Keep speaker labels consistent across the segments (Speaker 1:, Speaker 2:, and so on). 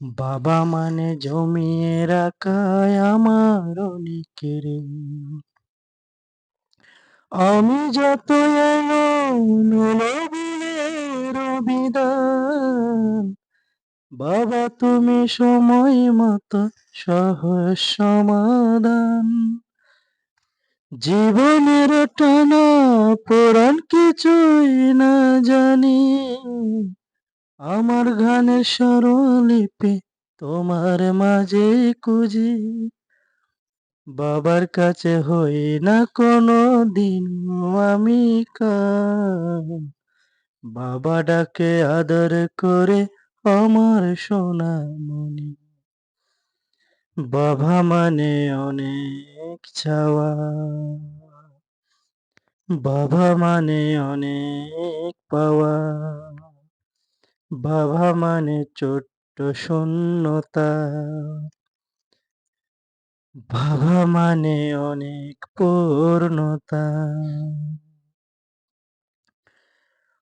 Speaker 1: বাবা মানে জমিয়ে রাখায় আমার অনেকের। আমি যত এলো বাবা তুমি সময় মতো সহজ সমাধান জীবনের টানা পোড়ান কিছুই না জানি আমার গানের স্বরলিপি তোমার মাঝে খুঁজি। বাবার কাছে হই না কোনো দিন আমি বাবা ডাকে আদর করে আমার সোনামণি। বাবা মানে অনেক চাওয়া। বাবা মানে অনেক পাওয়া। বাবা মানে ছোট্ট শূন্যতা। বাবা মানে অনেক পূর্ণতা।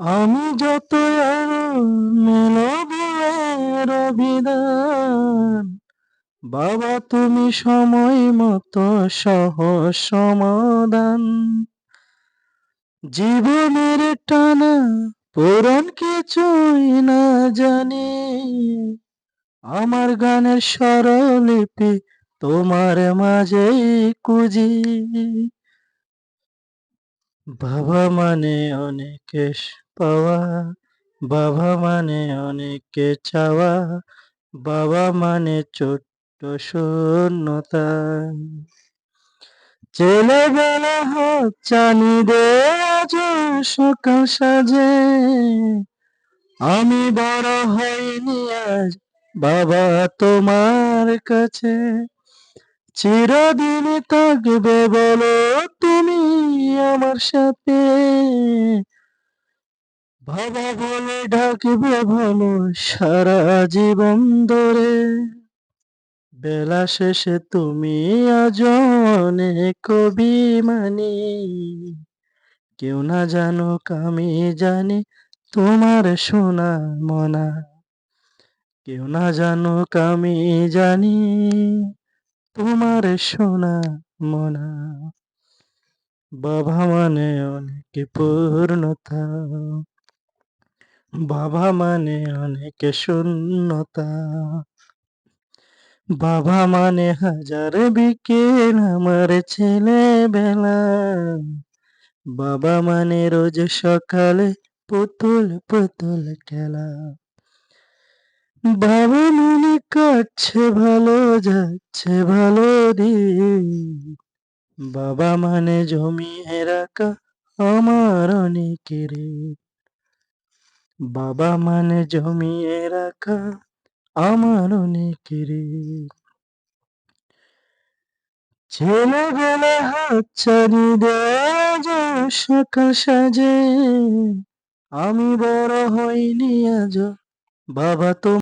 Speaker 1: আমি যত বিধান বাবা তুমি সময় মতো সহ সমাধান। জীবনের টানা পুরাণ কিছুই না জানি। আমার গানের স্বরলিপি তোমার মাঝেই কুজি বাবা মানে অনেক পাওয়া, বাবা মানে অনেক চাওয়া, বাবা মানে ছোট্ট শূন্যতা। ছেলেবেলা হাত চানি দে সকাল সাজে আমি বড় হইনি আজ, বাবা তোমার কাছে। চিরদিন থাকবে বলো তুমি আমার সাথে। বাবা বলে ডাকবে বলো সারা জীবন ধরে। বেলা শেষে তুমি আজ অনেক অভিমানী। কেউ না জানুক, আমি জানি তোমার সোনা মনা। কেউ না জানুক, আমি জানি তোমার সোনা মনা। বাবা মানে অনেক পূর্ণতা। বাবা মানে অনেক শূন্যতা। বাবা মানে হাজার বিকেল, আমার ছেলেবেলা। বাবা মানে রোজ সকালে পুতুল পুতুল খেলা বাবা মানে কাটছে, ভালো যাচ্ছে, ভালো দিন বাবা মানে জমিয়ে রাখা আমার অনেকের। বাবা মানে জমিয়ে রাখা আমার অনেকের। ছেলেবেলা হাত ছাড়ি দেয় সকাল সাজে আমি বড় হইনি আজ বাবা তো